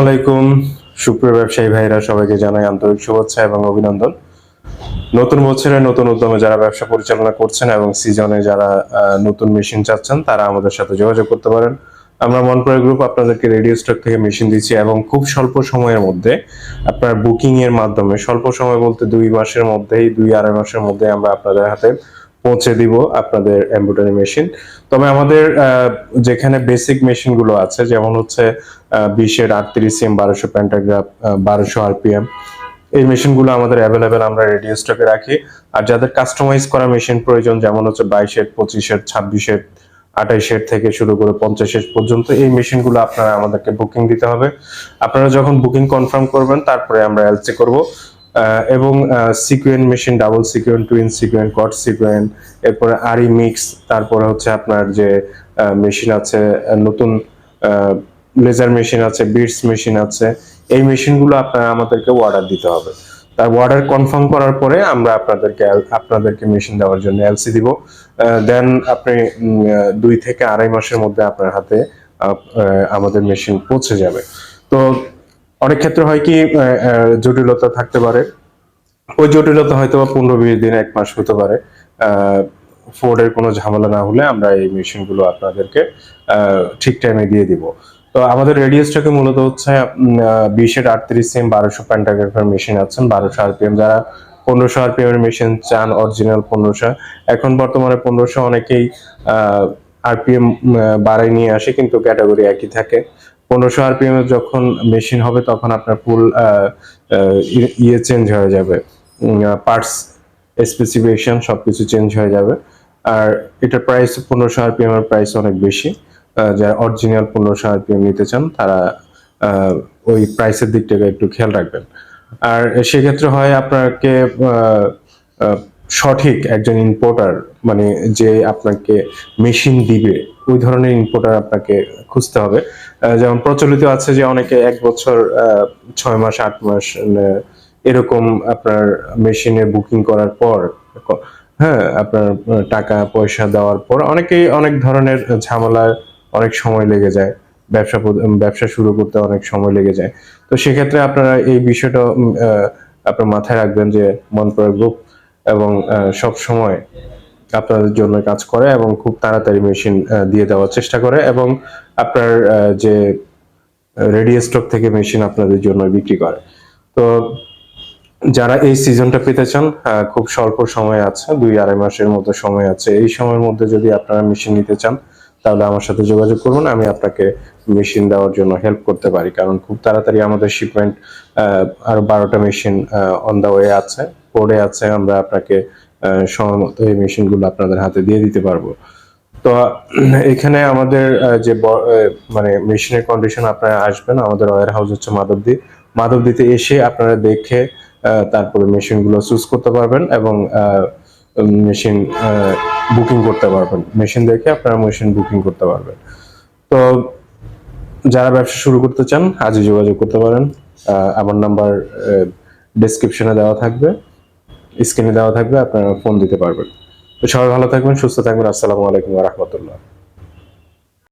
আসসালামাইকুম সুপ্রিয় ব্যবসায়ী ভাইরা সবাইকে জানাই আন্তরিক শুভেচ্ছা এবং অভিনন্দন। নতুন বছরে নতুন উদ্যমে যারা ব্যবসা পরিচালনা করছেন এবং সিজনে যারা নতুন মেশিন চাচ্ছেন, তারা আমাদের সাথে যোগাযোগ করতে পারেন। আমরা মনপ্রয় গ্রুপ আপনাদেরকে রেডিও স্টক থেকে মেশিন দিচ্ছি এবং খুব স্বল্প সময়ের মধ্যে আপনার বুকিং এর মাধ্যমে, স্বল্প সময় বলতে দুই মাসের মধ্যেই, দুই আড়াই মাসের মধ্যে আমরা আপনাদের হাতে পৌঁছে দিব আপনাদের এমব্রয়ডারি মেশিন তবে আমাদের যেখানে বেসিক মেশিনগুলো আছে, যেমন হচ্ছে বিশের আটত্রিশ এম বারোশো প্যান্টাগ্রাফ বারোশো আরপিএম এই মেশিনগুলো আমাদের অ্যাভেলেবেল আমরা রেডিও স্টকে রাখি। আর যাদের কাস্টমাইজ করা মেশিন প্রয়োজন, যেমন হচ্ছে বাইশের পঁচিশের ছাব্বিশের আঠাইশের থেকে শুরু করে পঞ্চাশের পর্যন্ত, এই মেশিনগুলো আপনারা আমাদেরকে বুকিং দিতে হবে। আপনারা যখন বুকিং কনফার্ম করবেন, তারপরে আমরা এলসি করব। এবং sequin machine double sequin twin sequin cord sequin এরপরে আরি মিক্স তারপরে হচ্ছে আপনার যে মেশিন আছে নতুন লেজার মেশিন আছে বিটস মেশিন আছে, এই মেশিনগুলো আপনারা আমাদেরকে অর্ডার দিতে হবে। তার অর্ডার কনফার্ম করার পরে আমরা আপনাদেরকে আপনাদেরকে মেশিন দেওয়ার জন্য এলসি দিব। দেন আপনি দুই থেকে আড়াই মাসের মধ্যে আপনার হাতে আমাদের মেশিন পৌঁছে যাবে। তো অনেক ক্ষেত্রে হয় কি জটিলতা থাকতে পারে। ওই জটিলতা হয়তো বা পনেরো বিশ দিন, এক মাস হতে পারে। ফোর্ডের কোনো ঝামেলা না হলে আমরা এই মেশিনগুলো আপনাদেরকে ঠিক টাইমে দিয়ে দিব। তো আমাদের রেডিয়াসটাকে মূলত হচ্ছে বিশের আটত্রিশ সিম বারোশো প্যান্টাগ্রাফের মেশিন আছেন, বারোশো আরপিএম যারা পনেরোশো আরপিএম এর মেশিন চান অরিজিনাল পনেরোশো। এখন বর্তমানে পনেরোশো অনেকেই আরপিএম বাড়াই নিয়ে আসে, কিন্তু ক্যাটাগরি একই থাকে। পনেরোশো আরপিএম যখন মেশিন হবে, তখন আপনার ফুল ইয়ে চেঞ্জ হয়ে যাবে। পার্টস স্পেসিফিকেশন সবকিছু চেঞ্জ হয়ে যাবে। আর এটার প্রাইস পনেরোশো আরপিএম এর প্রাইস অনেক বেশি। যারা অরিজিনাল পনেরোশো আরপিএম নিতে চান, তারা ওই প্রাইসের দিকটাকে একটু খেয়াল রাখবেন। আর সেক্ষেত্রে হয় আপনাকে সঠিক একজন ইম্পোর্টার মানে যে আপনাকে মেশিন দিবে, ওই ধরনের ইম্পোর্টার আপনাকে খুঁজতে হবে। যেমন প্রচলিত আছে যে অনেকে এক বছর ছয় মাস, আট মাস এরকম আপনার মেশিনে বুকিং করার পর হ্যাঁ আপনার টাকা, পয়সা দেওয়ার পর অনেকেই অনেক ধরনের ঝামেলা অনেক সময় লেগে যায়। ব্যবসা ব্যবসা শুরু করতে অনেক সময় লেগে যায়। তো সেক্ষেত্রে আপনারা এই বিষয়টা আপনার মাথায় রাখবেন যে মনপ্রয় গ্রুপ এবং সব সময় আপনাদের জন্য কাজ করে এবং খুব তাড়াতাড়ি মেশিন দিয়ে দেওয়ার চেষ্টা করে এবং আপনার যে রেডিও স্টক থেকে মেশিন আপনাদের জন্য বিক্রি করে। তো যারা এই সিজনটা পেতে চান খুব স্বল্প সময় আছে, দুই আড়াই মাসের মতো সময় আছে। এই সময়ের মধ্যে যদি আপনারা মেশিন নিতে চান তাহলে আমার সাথে যোগাযোগ করুন আমি আপনাকে মেশিন দেওয়ার জন্য হেল্প করতে পারি। কারণ খুব তাড়াতাড়ি আমাদের শিপমেন্ট আরও বারোটা মেশিন অন দা ওয়ে আছে পড়ে আছে আমরা আপনাকে আহ, সময় মতো এই মেশিনগুলো আপনাদের হাতে দিয়ে দিতে পারব। তো এখানে আমাদের যে মানে মেশিনের কন্ডিশন আপনারা আসবেন আমাদের ওয়ার হাউস হচ্ছে মাধবদী। মাধবদীতে এসে আপনারা দেখে আহ, তারপরে মেশিনগুলো চুজ করতে পারবেন এবং মেশিন বুকিং করতে পারবেন। মেশিন দেখে আপনারা মেশিন বুকিং করতে পারবেন। তো যারা ব্যবসা শুরু করতে চান, আজই যোগাযোগ করতে পারেন। আমার নাম্বার ডেসক্রিপশনে দেওয়া থাকবে। স্ক্রিনে দেওয়া থাকবে, আপনারা ফোন দিতে পারবেন। তো সবাই ভালো থাকবেন, সুস্থ থাকবেন। আসসালামু আলাইকুম রহমতুল্লাহ।